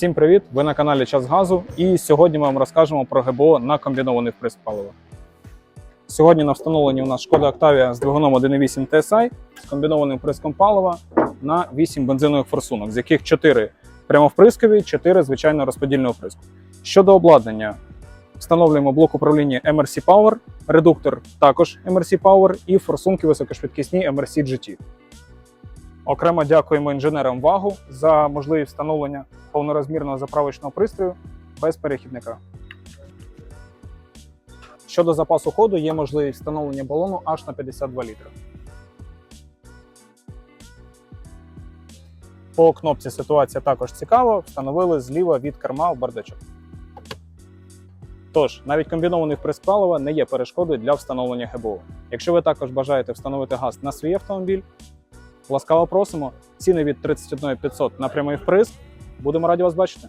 Всім привіт! Ви на каналі Час Газу. І сьогодні ми вам розкажемо про ГБО на комбінований вприск палива. Сьогодні на встановленні у нас шкода Octavia з двигуном 1.8 TSI з комбінованим вприском палива на 8 бензинових форсунок, з яких 4 прямовприскові, 4 звичайно розподільного вприску. Щодо обладнання, встановлюємо блок управління MRC Power, редуктор також MRC Power і форсунки високошвидкісні MRC GT. Окремо дякуємо інженерам ВАГу за можливість встановлення повнорозмірного заправочного пристрою без перехідника. Щодо запасу ходу, є можливість встановлення балону аж на 52 літри. По кнопці ситуація також цікава. Встановили зліва від керма в бардачок. Тож, навіть комбінований вприск не є перешкодою для встановлення ГБО. Якщо ви також бажаєте встановити газ на свій автомобіль, ласкаво просимо. Ціни від 31 500 на прямий вприск. Будемо раді вас бачити.